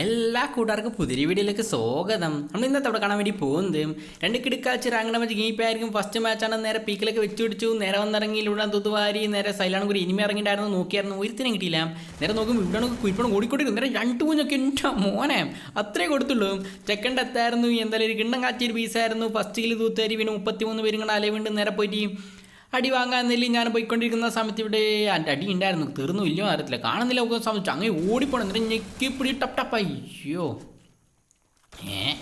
എല്ലാ കൂട്ടുകാർക്കും പുതിരി വീഡിയോയിലേക്ക് സ്വാഗതം. നമ്മൾ ഇന്നത്തെ അവിടെ കാണാൻ വേണ്ടി പോകുന്നത് രണ്ട് കിടക്കാച്ച് റാങ്കണ മാച്ച് ഗീപ്പായിരിക്കും ഫസ്റ്റ് മാച്ചാണ് നേരെ പീക്കിലേക്ക് വെച്ച് പിടിച്ചു. നേരെ വന്നിറങ്ങി ഇവിടെ തൊതുവാരി നേരെ സൈലാണ് കൂടി ഇനിമ ഇറങ്ങിയിട്ടായിരുന്നു നോക്കിയായിരുന്നു. ഒരുത്തിനും കിട്ടിയില്ല. നേരെ നോക്കുമ്പോൾ ഇവിടെ കുഴിപ്പണം ഓടിക്കൊണ്ടിരുന്നു നേരെ രണ്ട് മൂന്നൊക്കെ എന്റെ മോനെ അത്രേ കൊടുത്തുള്ളൂ. ചെക്കന്റെ എത്തായിരുന്നു. എന്തായാലും ഒരു കിണ്ണം കാച്ചിയൊരു പീസായിരുന്നു ഫസ്റ്റിൽ തൂത്തേരി പിന്നെ മുപ്പത്തിമൂന്ന് പേരും കൂടെ അലവിണ്ട് നേരെ പോയിട്ട് അടി വാങ്ങാൻ നെല്ലി ഞാൻ പോയിക്കൊണ്ടിരിക്കുന്ന സമയത്ത് ഇവിടെ എന്റെ അടി ഉണ്ടായിരുന്നു തീർന്നു ഇല്ലയോ അറിയത്തില്ല കാണുന്നില്ല ഒക്കെ സമയത്ത്. അങ്ങനെ ഓടിപ്പോണം. എന്നിട്ട് ഞെക്കിപ്പിടി ടപ്പ് ടപ്പ് അയ്യോ. ഏ?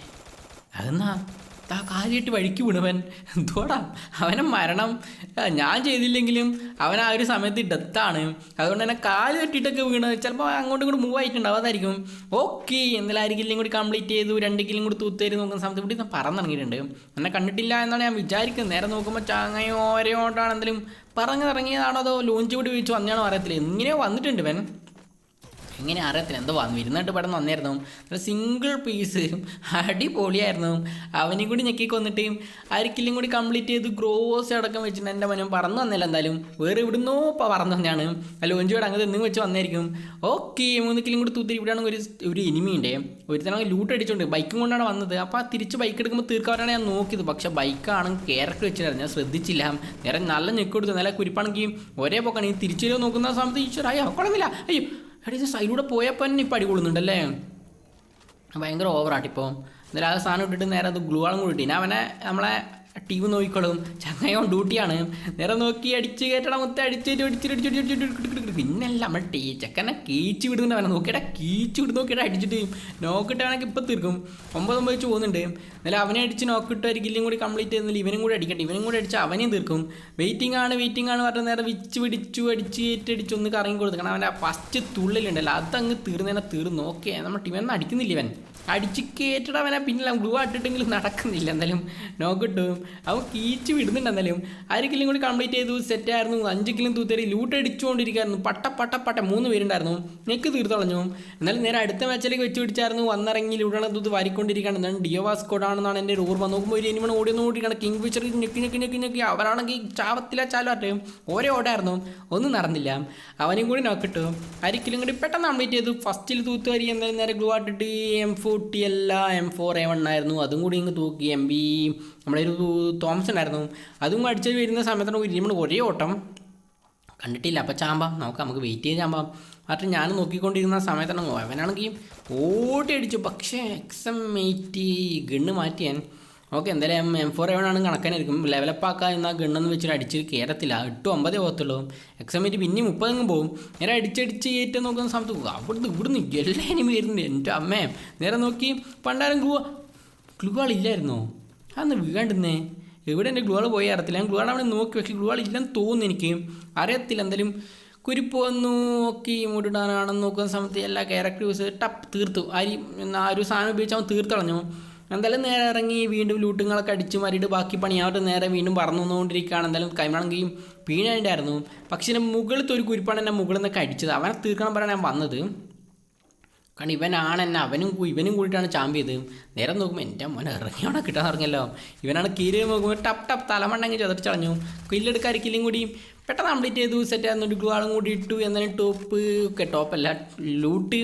അതെന്നാ? താ കാലിട്ട് വഴിക്ക് വിടുവൻ എന്തോടാ? അവനെ മരണം. ഞാൻ ചെയ്തില്ലെങ്കിലും അവൻ ആ ഒരു സമയത്ത് ഡെത്താണ്. അതുകൊണ്ട് തന്നെ കാൽ തട്ടിയിട്ടൊക്കെ വീണ്. ചിലപ്പോൾ അങ്ങോട്ടും ഇങ്ങോട്ട് മൂവ് ആയിട്ടുണ്ടാവും. അതായിരിക്കും. ഓക്കെ എന്തായാലും കൂടി കംപ്ലീറ്റ് ചെയ്തു. രണ്ട് കില്ലും കൂടി തൂത്തേരി നോക്കുന്ന സമയത്ത് ഇവിടെ ഞാൻ പറന്നിറങ്ങിയിട്ടുണ്ട്. എന്നെ കണ്ടിട്ടില്ല എന്നാണ് ഞാൻ വിചാരിക്കുന്നത്. നേരെ നോക്കുമ്പോൾ ചാങ്ങയോ ഓരയോട്ടാണ് എന്തെങ്കിലും പറഞ്ഞിറങ്ങിയതാണോ അതോ ലോഞ്ച് കൂടി വെച്ച് വന്നതാണോ അറിയത്തില്ല. എങ്ങനെയോ വന്നിട്ടുണ്ട് ഇവൻ. എങ്ങനെ അറിയത്തില്ല. എന്തോ വന്നു ഇരുന്നിട്ട് പടം വന്നിരുന്നു. സിംഗിൾ പീസ് അടിപൊളിയായിരുന്നു. അവനെയും കൂടി ഞെക്കി കൊന്നിട്ട് അരിക്കില്ലും കൂടി കംപ്ലീറ്റ് ചെയ്ത് ഗ്രോസ് അടക്കം വെച്ചിട്ട് എന്റെ മനം പറന്നു വന്നില്ല എന്തായാലും. വേറെ ഇവിടുന്നോ ഇപ്പോൾ പറന്നു തന്നെയാണ് അല്ല ഒഞ്ചുവിടെ അങ്ങനെ എന്തെങ്കിലും വെച്ച് വന്നായിരിക്കും ഓക്കെ മൂന്ന് കൂടി തൂത്തിരി ഇവിടെയാണ് ഒരു ഒരു എനിമിയുണ്ട്. ഒരുത്തനാണ് ലൂട്ട് അടിച്ചുകൊണ്ട് ബൈക്കും കൊണ്ടാണ് വന്നത്. അപ്പോൾ തിരിച്ച് ബൈക്ക് എടുക്കുമ്പോൾ തീർക്കാനാണ് ഞാൻ നോക്കിയത്. പക്ഷേ ബൈക്കാണെങ്കിൽ ക്യാരക്ടർ വെച്ചിട്ടായിരുന്നു ഞാൻ ശ്രദ്ധിച്ചില്ല. നേരെ നല്ല ഞെക്ക് കൊടുത്തു. നല്ല കുരിപ്പാണെങ്കിൽ ഒരേ പോക്കാണ്. ഈ തിരിച്ചു നോക്കുന്ന സമയത്ത് ഈശ്വര അയ്യോ കുഴപ്പമില്ല അയ്യോ എടാ ഇത് സൈഡിലൂടെ പോയപ്പോൾ തന്നെ ഇപ്പം അടികൊള്ളുന്നുണ്ടല്ലേ? ഭയങ്കര ഓവറാട്ടിപ്പോൾ എന്നാലും ആ സാധനം ഇട്ടിട്ട് നേരെ അത് ഗ്ലൂ ആളും കൂടി ഞാൻ അവനെ നമ്മളെ ടീം നോക്കിക്കോളും. ചങ്ങയോ ഡ്യൂട്ടിയാണ്. നേരെ നോക്കി അടിച്ച് കയറ്റണം മൊത്തം അടിച്ചിട്ട് അടിച്ചിട്ട് പിന്നല്ല നമ്മൾ ടീ ചക്കനെ കീച്ച് വിടുന്നുണ്ട് അവനെ. നോക്കിയിട്ട് കീച്ച് വിട്ട് നോക്കിയിട്ട് അടിച്ചിട്ട്. നോക്കിയിട്ട് അവനൊക്കെ ഇപ്പം തീർക്കും. ഒമ്പത് ഒമ്പത് വെച്ച് പോകുന്നുണ്ട്. എന്നാലും അവനെ അടിച്ച് നോക്കിയിട്ട് ഒരു കൂടി കംപ്ലീറ്റ് ചെയ്യുന്നില്ല ഇവനും കൂടി അടിക്കട്ടെ. ഇവനും കൂടി അടിച്ച് അവനെയും തീർക്കും. വെയിറ്റിംഗ് ആണ് വെയിറ്റിംഗ് ആണ് പറഞ്ഞ നേരെ വിച്ച് പിടിച്ചു അടിച്ച് കയറ്റടിച്ച് ഒന്ന് കറങ്ങി കൊടുത്തു. കാരണം അവന്റെ ഫസ്റ്റ് തുള്ളിലുണ്ടല്ലോ അതങ്ങ് തീർന്നേനെ തീർന്നു. ഓക്കെ നമ്മൾ ടീമൊന്നും അടിക്കുന്നില്ല ഇവൻ. അടിച്ച് കയറ്റിടവനെ പിന്നെ ഗ്ലൂ ആട്ടിട്ടെങ്കിലും നടക്കുന്നില്ല. എന്തായാലും നോക്കിട്ടും. അവൻ കീച്ച് വിടുന്നുണ്ടെന്നാലും ആര് ആരെങ്കിലും കൂടി കംപ്ലീറ്റ് ചെയ്തു സെറ്റായിരുന്നു അഞ്ച് കിലും തൂത്തേരി ലൂട്ട് അടിച്ചുകൊണ്ടിരിക്കുകയായിരുന്നു. പട്ട പട്ട പട്ട മൂന്ന് പേരുണ്ടായിരുന്നു. നെക്ക് തീർത്തളഞ്ഞു എന്നാലും നേരെ അടുത്ത മാച്ചിലേക്ക് വെച്ച് പിടിച്ചായിരുന്നു. വന്നിറങ്ങി ലൂട്ടാണ് തൂത്ത് വാരിക്കൊണ്ടിരിക്കുകയാണ്. എന്നാണ് ഡിയോവാസ്കോഡാണെന്നാണ് എന്റെ ഒരു ഓർമ്മ. നോക്കുമ്പോൾ ഒരു ഇനിമണ് ഓടി ഓടിയാണ് കിങ് ഫിഷർ ഞെക്കി ഞെക്കി ഞെക്കി ഞെക്കി. അവരാണെങ്കിൽ ചാവത്തില്ല ചാലാട്ട് ഓരോ ഓടായിരുന്നു ഒന്നും നടന്നില്ല. അവനെയും കൂടി നോക്കിട്ടു അരിക്കലും കൂടി പെട്ടെന്ന് കംപ്ലീറ്റ് ചെയ്തു. ഫസ്റ്റിൽ തൂത്ത് വരി എന്തായാലും നേരെ ഗ്ലൂ ആട്ടിട്ട് എം ഫോർട്ടി അല്ല എം ഫോർ എ വൺ ആയിരുന്നു. അതും കൂടി ഇങ്ങ് തൂക്കി. എം ബി നമ്മളൊരു തോമസ് ഉണ്ടായിരുന്നു. അതും അടിച്ച് വരുന്ന സമയത്താണ് ഇരുമ്പ് ഒരേ ഓട്ടം. കണ്ടിട്ടില്ല. അപ്പം ചാമ്പാം നമുക്ക് നമുക്ക് വെയിറ്റ് ചെയ്ത് ചാമ്പാം. പറഞ്ഞിട്ട് ഞാൻ നോക്കിക്കൊണ്ടിരുന്ന സമയത്താണ് അവനാണെങ്കിൽ ഓടി അടിച്ചു. പക്ഷേ എക്സം എയ്റ്റി ഗണ്ണ് മാറ്റിയാൻ. ഓക്കെ എന്തായാലും എം ഫോർ എവൺ ആണ് കണക്കാനായിരിക്കും. ലെവലപ്പ് ആക്കാൻ എന്നാൽ ഗണ്ണെന്ന് വെച്ചിട്ട് അടിച്ച് കയറത്തില്ല എട്ട് ഒമ്പതേ പോകത്തുള്ളൂ. എക്സാം എയ്റ്റ് പിന്നെ മുപ്പതെങ്കിലും പോകും നേരെ അടിച്ചടിച്ച് ഏറ്റവും നോക്കുന്ന സമയത്ത് അവിടുന്ന് ഇവിടുന്ന് എല്ലാ എനിമി വരുന്നുണ്ട്. എന്റെ അമ്മേ. നേരെ നോക്കി പണ്ടാരം ഗ്ലൂ ഗ്ലൂ ആളില്ലായിരുന്നോ അന്ന് വീണ്ടുന്നേ എവിടെ എന്റെ ഗ്ലൂകൾ പോയി? അറിയത്തില്ല. ഞാൻ ഗ്ലൂകൾ അവിടെ നോക്കി പക്ഷേ ഗ്ലൂകൾ ഇല്ലെന്ന് തോന്നുന്നു എനിക്ക്. അറിയത്തില്ല. എന്തായാലും കുരിപ്പ് വന്നു. നോക്കി മൂടിടാനാണെന്ന് നോക്കുന്ന സമയത്ത് എല്ലാ ക്യാരക്ടർ യൂസ് ടപ്പ് തീർത്തു. അരി ആ ഒരു സാധനം ഉപയോഗിച്ച് അവൻ തീർത്തളഞ്ഞു എന്തായാലും നേരെ ഇറങ്ങി വീണ്ടും ലൂട്ടുകളൊക്കെ അടിച്ച് മാറിയിട്ട് ബാക്കി പണി അവരുടെ നേരെ വീണ്ടും പറന്നു വന്നുകൊണ്ടിരിക്കുകയാണ്. എന്തായാലും കൈമാണെങ്കിൽ വീണായിട്ടായിരുന്നു പക്ഷേ മുകളിലത്തെ ഒരു കുരിപ്പാണ് എന്റെ മുകളിൽ നിന്നൊക്കെ അടിച്ചത്. അവനെ തീർക്കണം പറയാൻ ഞാൻ വന്നത്. കാരണം ഇവനാണ് എന്നെ അവനും ഇവനും കൂടിയിട്ടാണ് ചാമ്പ് ചെയ്ത്. നേരം നോക്കുമ്പോൾ എന്റെ മോനെ ഇറങ്ങിയാണോ കിട്ടാൻ ഇറങ്ങിയല്ലോ. ഇവനാണ് കീരി നോക്കുമ്പോൾ ടപ്പ് ടപ്പ് തലമണ്ണങ്ങി ചതച്ചളഞ്ഞു കില്ലെടുക്കാൻ കില്ലും കൂടി. പെട്ടെന്ന് കംപ്ലീറ്റ് ചെയ്തു സെറ്റ് ആയിരുന്നു. ഒരു ഗ്ലാളും കൂടി ഇട്ടു. എന്നാലും ടോപ്പ് ഒക്കെ ടോപ്പല്ല ലൂട്ട്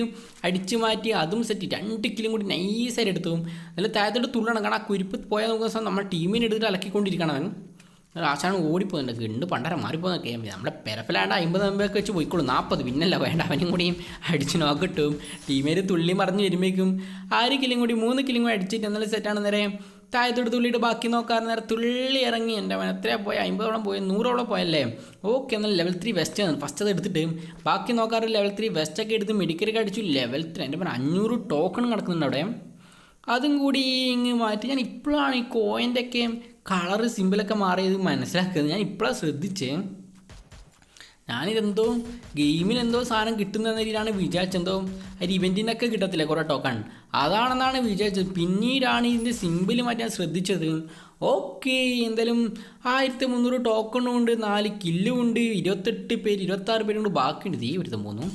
അടിച്ചു മാറ്റി അതും സെറ്റ് രണ്ട് കില്ലും കൂടി നൈസായിട്ട് എടുത്തു. നല്ല താഴത്തോട്ട് തുള്ളണം. കാരണം ആ കുരിപ്പ് പോയാൽ നോക്കുന്ന സമയം നമ്മുടെ ടീമിനെ എടുത്തിട്ട് അലക്കിക്കൊണ്ടിരിക്കണം. അവൻ ആശാണ് ഓടിപ്പോകുന്നുണ്ട്. ഗണ്ട് പണ്ടരം മാറിപ്പോകുന്നൊക്കെ നമ്മുടെ പെരപ്പിലാണ്ട് അമ്പത് അമ്പതൊക്കെ വെച്ച് പോയിക്കോളും. നാൽപ്പത് പിന്നല്ല വേണ്ട. അവനും കൂടിയും അടിച്ച് നോക്കിട്ടും ടീമേര് തുള്ളി മറിഞ്ഞ് വരുമ്പോഴേക്കും ആര് കിലും കൂടി മൂന്ന് കിലും കൂടി അടിച്ചിട്ട് എന്നാലും സെറ്റാണ് നേരെ. താഴത്തോട്ട് തുള്ളിയിട്ട് ബാക്കി നോക്കാൻ നേരം തുള്ളി ഇറങ്ങി. എന്റെ അവൻ എത്രയാണ് പോയ? അമ്പതോളം പോയി? നൂറോളം പോയല്ലേ? ഓക്കെ എന്നാൽ ലെവൽ ത്രീ വെസ്റ്റ് ആണ്. ഫസ്റ്റ് അത് എടുത്തിട്ട് ബാക്കി നോക്കാറ് ലെവൽ ത്രീ വെസ്റ്റൊക്കെ എടുത്ത് മെഡിക്കലൊക്കെ അടിച്ചു. ലെവൽ ത്രീ എന്റെ പറഞ്ഞാൽ അഞ്ഞൂറ് ടോക്കൺ കിടക്കുന്നുണ്ട് അവിടെ. അതും കൂടി ഇങ്ങ് മാറ്റി. ഞാൻ ഇപ്പോഴാണ് ഈ കോയിന്റെ ഒക്കെ കളറ് സിമ്പിളൊക്കെ മാറിയത് മനസ്സിലാക്കുന്നത് ഞാൻ ഇപ്പോഴാണ് ശ്രദ്ധിച്ചേ. ഞാനിതെന്തോ ഗെയിമിൽ എന്തോ സാധനം കിട്ടുന്ന രീതിയിലാണ് വിചാരിച്ചെന്തോ ഒരു ഇവന്റിനൊക്കെ കിട്ടത്തില്ല കുറേ ടോക്കൺ അതാണെന്നാണ് വിചാരിച്ചത്. പിന്നീടാണ് ഇതിന്റെ സിമ്പിൾ മാറ്റാൻ ശ്രദ്ധിച്ചത്. ഓക്കെ എന്തായാലും ആയിരത്തി മുന്നൂറ് ടോക്കണും ഉണ്ട് നാല് കില്ലും ഉണ്ട് ഇരുപത്തെട്ട് പേര് ഇരുപത്താറ് പേരുണ്ട് ബാക്കിയുണ്ട്. തീ ഒരുത്തം പോന്നു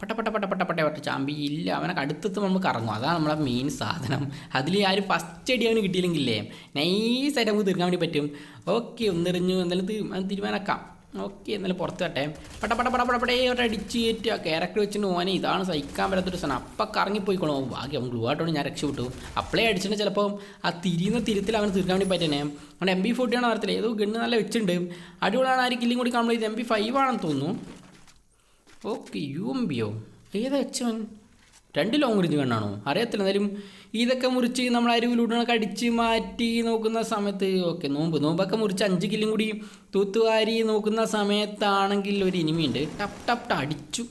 പട്ട പട്ട പട്ട പട്ട പട്ട പട്ട ചാമ്പി ഇല്ല. അവനെ അടുത്തെത്തും നമ്മൾ കറങ്ങും. അതാണ് നമ്മളെ മെയിൻ സാധനം. അതിൽ ആ ഒരു ഫസ്റ്റ് അടി അവന് കിട്ടിയില്ലെങ്കിലേ നൈസായിട്ട് നമുക്ക് തീർക്കാൻ വേണ്ടി പറ്റും. ഓക്കെ ഒന്നെറിഞ്ഞു എന്തായാലും തീരുമാനമാക്കാം ഓക്കെ എന്നാലും പുറത്ത് തട്ടെ പട്ട പട്ട പട പട പടേ ഒരു അടിച്ച് കയറ്റുക. ആ ക്യാരക്ടർ വെച്ചിട്ട് ഓനെ ഇതാണ് സഹിക്കാൻ പറ്റാത്തൊരു സാധനം. അപ്പം കറങ്ങിപ്പോയിക്കോളൂ. ബാക്കി ഗ്ലൂ ആയിട്ടാണ് ഞാൻ രക്ഷപ്പെട്ടു. അപ്പളേ അടിച്ചിട്ട് ചിലപ്പോൾ ആ തിരിയുന്ന തിരുത്തിൽ അവന് തീർക്കാൻ വേണ്ടി പറ്റണേ. അവിടെ എം ബി ഫോർട്ടിയാണ് നടത്തില്ല ഏതോ ഗണ്ണ് നല്ല വെച്ചിട്ടുണ്ട്. അടിപൊളിയാണ്. ആര് കില്ലും കൂടി കംപ്ലീറ്റ് എം ബി ഫൈവ് ആണെന്ന് തോന്നുന്നു. ഓക്കെ യു എം ബിയോ ഏതാ വെച്ചവൻ രണ്ട് ലോങ് റേഞ്ച് കണ്ണാണോ? അറിയത്തില്ല എന്തായാലും ഇതൊക്കെ മുറിച്ച് നമ്മൾ അരുവിലൂടെ കടിച്ച് മാറ്റി നോക്കുന്ന സമയത്ത് ഓക്കെ നോമ്പ്. നോമ്പൊക്കെ മുറിച്ച് അഞ്ച് കില്ലും കൂടി തൂത്തുവാരി നോക്കുന്ന സമയത്താണെങ്കിൽ ഒരു ഇനിമിയുണ്ട്. ടപ് ടപ് അടിച്ചു.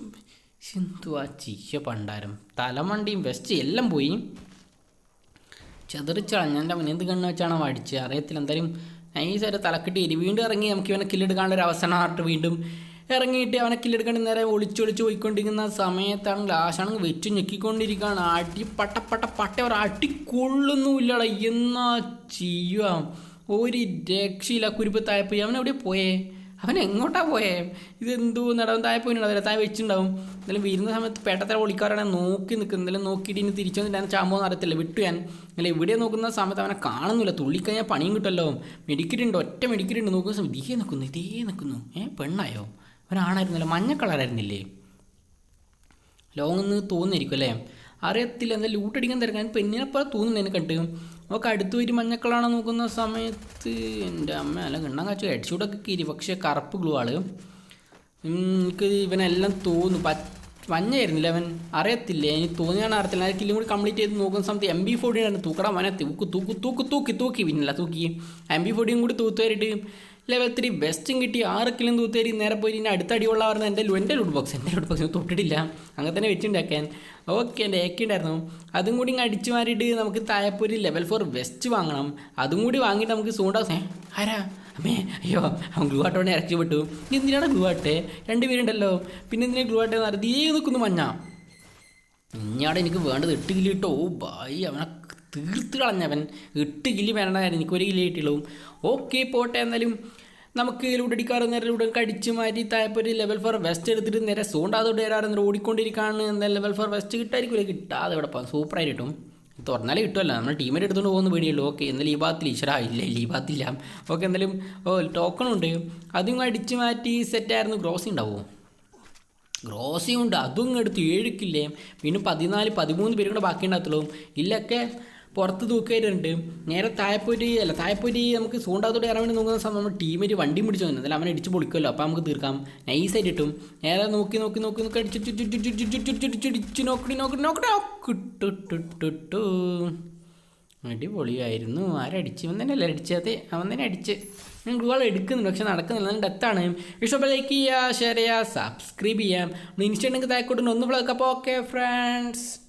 എന്തുവാ ചീയ പണ്ടാരം? തലമണ്ടിയും വെസ്റ്റ് എല്ലാം പോയി. ചെതറിച്ചളഞ്ഞ എന്റെ അവൻ എന്ത് കണ്ണു വെച്ചാണോ അടിച്ച്? അറിയത്തില്ല എന്തായാലും നൈസായിട്ട് തലക്കെട്ടി വീണ്ടും ഇറങ്ങി നമുക്ക് ഇവനെ കില്ലെടുക്കാനുള്ള ഒരു അവസരം ആയിട്ട് വീണ്ടും ഇറങ്ങിയിട്ട് അവനെ കില്ലെടുക്കേണ്ട നേരെ ഒളിച്ചൊളിച്ച് പോയിക്കൊണ്ടിരിക്കുന്ന സമയത്താണ് ലാഷാണെങ്കിൽ വെച്ച് ഞെക്കിക്കൊണ്ടിരിക്കുകയാണ് അടി പട്ട പട്ട പട്ട ഒരു അടി കൊള്ളുന്നുമില്ലടാ. എന്നാ ചെയ്യുക ഒരു രക്ഷയില്ല. കുരുപ്പത്തായപ്പോയി അവൻ എവിടെ പോയേ? അവൻ എങ്ങോട്ടാ പോയേ? ഇത് എന്തോ നടവൻ താഴെ പോയിട്ടുണ്ട്. തായ താഴെ വെച്ചിട്ടുണ്ടാവും. എന്തായാലും വരുന്ന സമയത്ത് പേട്ടത്തര ഒളിക്കാരാണ് നോക്കി നിൽക്കുന്നത് എന്തായാലും നോക്കിയിട്ട് ഇനി തിരിച്ചു വന്നിട്ട് ചാമ്പോ അറിയത്തില്ല. വിട്ടു ഞാൻ. അല്ല ഇവിടെ നോക്കുന്ന സമയത്ത് അവനെ കാണുന്നില്ല. തുള്ളിക്കഴിഞ്ഞാൽ പണിയും കിട്ടുമല്ലോ. മെഡിക്കറ്റുണ്ട് ഒറ്റ മെഡിക്കറ്റുണ്ട് നോക്കുന്ന സമയത്ത് ഇതേ നിൽക്കുന്നു ഇതേ നിൽക്കുന്നു ഏ പെണ്ണായോ? അവനാണായിരുന്നല്ലോ മഞ്ഞ കളറായിരുന്നില്ലേ? ലോങ് എന്ന് തോന്നിയിരിക്കും അല്ലേ? അറിയത്തില്ല എന്താ ലൂട്ടടിക്കാൻ തിരക്കാൻ പെണ്ണിനെ പോലെ തോന്നുന്നു എന്നെ കണ്ട്. നമുക്ക് അടുത്ത് ഒരു മഞ്ഞക്കളാണോ നോക്കുന്ന സമയത്ത് എന്റെ അമ്മ അല്ല കിണ്ണം കാച്ചു. ഹെഡ്ഷൂട്ടൊക്കെ കീരി പക്ഷേ കറുപ്പ് ഗ്ലൂ ആൾ. എനിക്ക് ഇവനെല്ലാം തോന്നുന്നു. പച്ച മഞ്ഞായിരുന്നില്ല അവൻ? അറിയത്തില്ല എനിക്ക് തോന്നിയാണ് അറിയത്തില്ല. ആ കില്ലും കൂടി കംപ്ലീറ്റ് ചെയ്ത് നോക്കുന്ന സമയത്ത് എം ബി ഫോർട്ടിയാണ് തൂക്കടാ മനെ. തൂക്ക് തൂക്ക് തൂക്ക് തൂക്കി തൂക്കി പിന്നില്ല തൂക്കി. എം ബി ഫോർട്ടീൻ കൂടി തൂത്തുവരിട്ട് ലെവൽ ത്രീ ബെസ്റ്റും കിട്ടി. ആറ് കിലും തൂത്തേരി നേരെ പോയി. ഇനി അടുത്ത അടിയുള്ള പറഞ്ഞ എന്റെ എന്റെ ലൂട്ട് ബോക്സ് എന്റെ ലൂട്ട് ബോക്സ് തൊട്ടിട്ടില്ല. അങ്ങനെ തന്നെ വെച്ചിട്ടുണ്ടാക്കാൻ ഓക്കെ എന്റെ ഏക്കി ഉണ്ടായിരുന്നു. അതും കൂടി ഇങ്ങ് അടിച്ചു മാറിയിട്ട് നമുക്ക് തായപ്പൂരി ലെവൽ ഫോർ വെസ്റ്റ് വാങ്ങണം. അതും കൂടി വാങ്ങിയിട്ട് നമുക്ക് സൂണ്ടാസ് ആരാ? അമ്മേ അയ്യോ അവൻ ഗ്ലൂ ആട്ടോടെ ഇറക്കി വിട്ടു എന്തിനാണ് ഗ്ലൂ രണ്ട് രണ്ടുപേരുണ്ടല്ലോ പിന്നെ എന്തിനാ ഗ്ലൂ ആട്ടെ നടത്തി നിൽക്കുന്നു മഞ്ഞ. ഇഞ്ഞാടെ എനിക്ക് വേണ്ടത് എട്ട് കിലോ കിട്ടോ ഓ ബായി അവനെ തീർത്ത് കളഞ്ഞവൻ എട്ട് കിലി വേണ്ടതായിരുന്നു എനിക്ക് ഒരു കിലി കിട്ടിയുള്ളൂ. ഓക്കെ പോട്ടെ എന്നാലും നമുക്ക് ലൂട്ടടിക്കാറ് നേരെ ലൂടെ കടിച്ച് മാറ്റി തായപ്പോൾ ഒരു ലെവൽ ഫോർ വെസ്റ്റ് എടുത്തിട്ട് നേരെ സോണ്ടാതോട്ട് വരാറ് ഓടിക്കൊണ്ടിരിക്കുകയാണ് എന്നാൽ ലെവൽ ഫോർ വെസ്റ്റ് കിട്ടായിരിക്കില്ല കിട്ടാതെ ഇവിടെ പോകാം സൂപ്പറായിട്ട് തുറന്നാലേ കിട്ടുമല്ലോ നമ്മൾ ടീമിന്റെ എടുത്തുകൊണ്ട് പോകുന്ന പേടിയുള്ളൂ ഓക്കെ എന്നാലും ഈ ഭാഗത്തിൽ ഈശ്വര ഇല്ല ഈ ഭാഗത്തില്ല. ഓക്കെ എന്തായാലും ഓ ടോക്കണുണ്ട് അതും അടിച്ച് മാറ്റി സെറ്റായിരുന്നു ക്രോസിംഗ് ഉണ്ടാവും ഗ്രോസിയും ഉണ്ട്. അതും എടുത്ത് ഏഴുക്കില്ലേ പിന്നെ പതിനാല് പതിമൂന്ന് പേരും കൂടെ ബാക്കി ഉണ്ടാകത്തുള്ളൂ ഇല്ലൊക്കെ പുറത്ത് തൂക്കായിട്ടുണ്ട് നേരെ തായപ്പൊരി അല്ല തായപ്പൊരി നമുക്ക് സൂണ്ടാത്തോടെ ഇറങ്ങി നോക്കുന്ന സമയം നമ്മൾ ടീമൊരു വണ്ടി പിടിച്ചു വന്നു അല്ല അവനെ ഇടിച്ച് പൊളിക്കുമല്ലോ. അപ്പോൾ നമുക്ക് തീർക്കാം. നൈസായിട്ട് കിട്ടും. നേരെ നോക്കി നോക്കി നോക്കി നോക്കി അടിച്ചു നോക്കി നോക്കി നോക്കിട്ടു അടിപൊളിയായിരുന്നു. ആരടിച്ച് ഇവൻ തന്നെ അല്ലേ അടിച്ചത് അവൻ തന്നെ അടിച്ച്. ഞാൻ ഗ്ലൂ എടുക്കുന്നുണ്ട് പക്ഷെ നടക്കുന്നില്ല. നല്ല ഡെത്താണ് ഇഷ്ടപ്പെട്ട ലൈക്ക് ചെയ്യുക ഷെയർ ചെയ്യുക സബ്സ്ക്രൈബ് ചെയ്യാം. ഇൻസ്റ്റാണെങ്കിൽ താഴെക്കൂട്ടുന്ന ഒന്ന് വിളക്കപ്പോൾ ഓക്കെ ഫ്രണ്ട്സ്